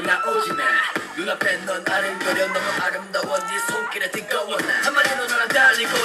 말 나오기네. 눈앞에 넌 아른거려 너무 아름다워 네 손길에 뜨거워 나 한마디 너랑 달리고